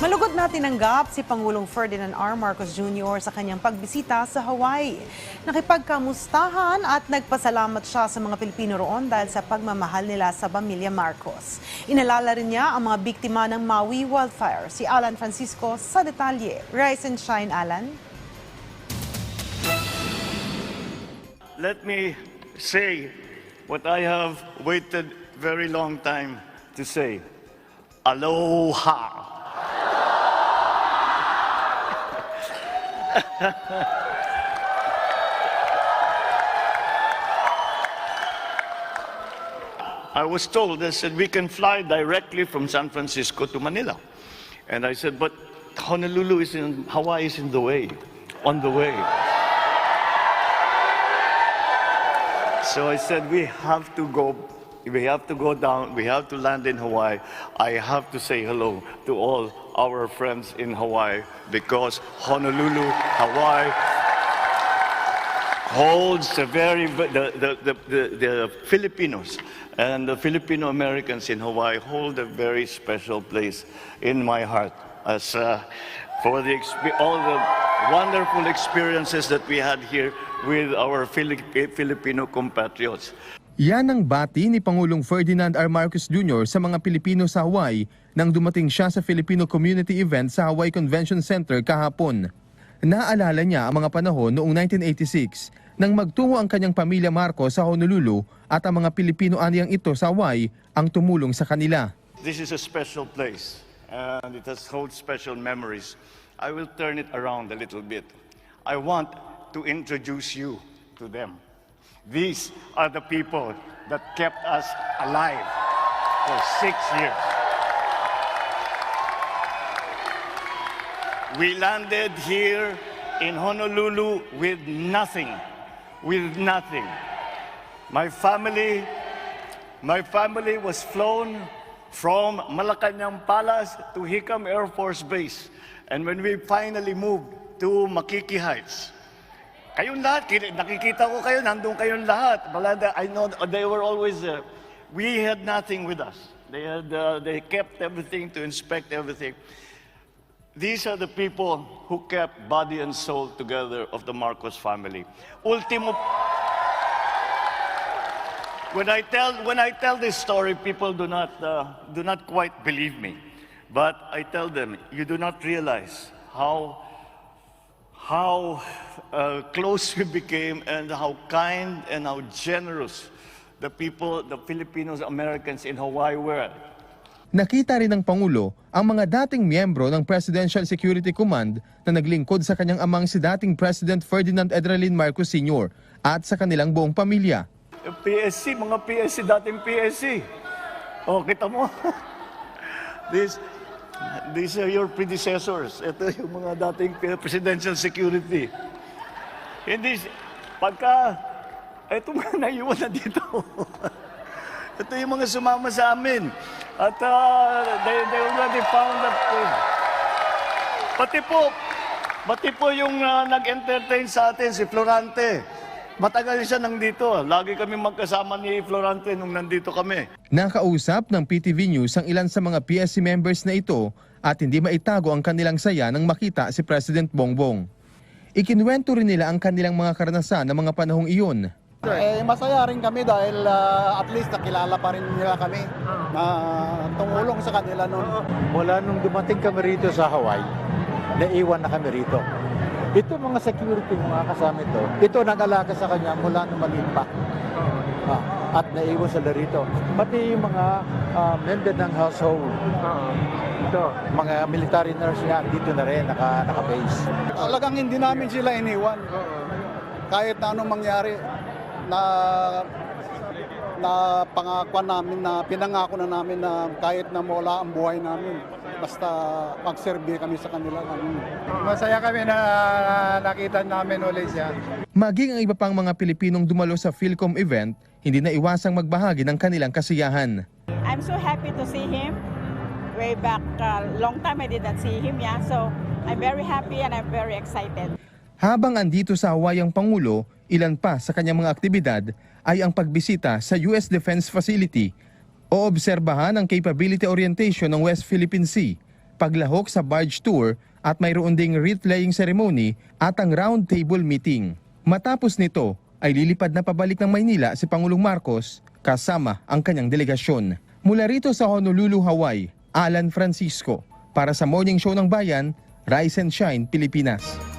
Malugod na tinanggap si Pangulong Ferdinand R. Marcos Jr. sa kanyang pagbisita sa Hawaii. Nakipagkamustahan at nagpasalamat siya sa mga Pilipino roon dahil sa pagmamahal nila sa pamilya Marcos. Inalala rin niya ang mga biktima ng Maui wildfire. Si Alan Francisco sa detalye. Rise and shine, Alan. Let me say what I have waited very long time to say. Aloha. I was told, they said, we can fly directly from San Francisco to Manila. And I said, but Honolulu is in, Hawaii is in the way, on the way. So I said, we have to go, we have to go down, we have to land in Hawaii. I have to say hello to all our friends in Hawaii because Honolulu, Hawaii holds a very, the, the, the, the, the Filipinos and the Filipino Americans in Hawaii hold a very special place in my heart as uh, for the, all the wonderful experiences that we had here with our Fili- Filipino compatriots. Yan ang bati ni Pangulong Ferdinand R. Marcos Jr. sa mga Pilipino sa Hawaii nang dumating siya sa Filipino Community Event sa Hawaii Convention Center kahapon. Naalala niya ang mga panahon noong 1986 nang magtungo ang kanyang pamilya Marcos sa Honolulu at ang mga Pilipino aniyang ito sa Hawaii ang tumulong sa kanila. This is a special place and it has holds special memories. I will turn it around a little bit. I want to introduce you to them. These are the people that kept us alive for six years. We landed here in Honolulu with nothing, with nothing. My family my family was flown from Malacanang Palace to Hicam Air Force Base. And when we finally moved to Makiki Heights, kayong lahat, nakikita ko kayo, nandun kayong lahat. I know they were always there. We had nothing with us. They, had, uh, they kept everything to inspect everything. These are the people who kept body and soul together of the Marcos family. Ultimo when I tell when I tell this story, people do not uh, do not quite believe me, but I tell them you do not realize how how uh, close we became and how kind and how generous the people, the Filipinos Americans in Hawaii were. Nakita rin ng Pangulo ang mga dating miyembro ng Presidential Security Command na naglingkod sa kanyang amang si dating President Ferdinand Edralin Marcos Sr. at sa kanilang buong pamilya. PSC, mga PSC, dating PSC. Oh, kita mo? These, these are your predecessors. Ito yung mga dating presidential security. Hindi, pagka, ito mga naiwan na dito. ito yung mga sumama sa amin. At uh, they, they already found that. uh, pati po, pati po yung uh, nag-entertain sa atin, si Florante. Matagal siya nandito. Lagi kami magkasama ni Florante nung nandito kami. Nakausap ng PTV News ang ilan sa mga PSC members na ito at hindi maitago ang kanilang saya nang makita si President Bongbong. Ikinwento rin nila ang kanilang mga karanasan ng mga panahong iyon. Eh, masaya rin kami dahil ah, at least nakilala pa rin nila kami na tumulong sa kanila noon. Mula nung dumating kami rito sa Hawaii, naiwan na kami rito. Ito mga security mga kasama ito, ito nag-alaga sa kanya mula nung maliit pa. Ah, at naiwan sila rito. Pati yung mga ah, member ng household. Ito, mga military nurse nga dito na rin, naka, naka-base. Talagang hindi namin sila iniwan. Kahit na anong mangyari na na pangakwan namin na pinangako na namin na kahit na mawala ang buhay namin basta pagserbi kami sa kanila namin. Masaya kami na nakita namin ulit siya. Maging ang iba pang mga Pilipinong dumalo sa Philcom event, hindi na iwasang magbahagi ng kanilang kasiyahan. I'm so happy to see him. Way back, uh, long time I didn't see him, yeah. So I'm very happy and I'm very excited. Habang andito sa Hawaii ang Pangulo, ilan pa sa kanyang mga aktibidad ay ang pagbisita sa US Defense Facility o obserbahan ang capability orientation ng West Philippine Sea, paglahok sa barge tour at mayroon ding wreath ceremony at ang round table meeting. Matapos nito ay lilipad na pabalik ng Maynila si Pangulong Marcos kasama ang kanyang delegasyon. Mula rito sa Honolulu, Hawaii, Alan Francisco para sa Morning Show ng Bayan, Rise and Shine, Pilipinas.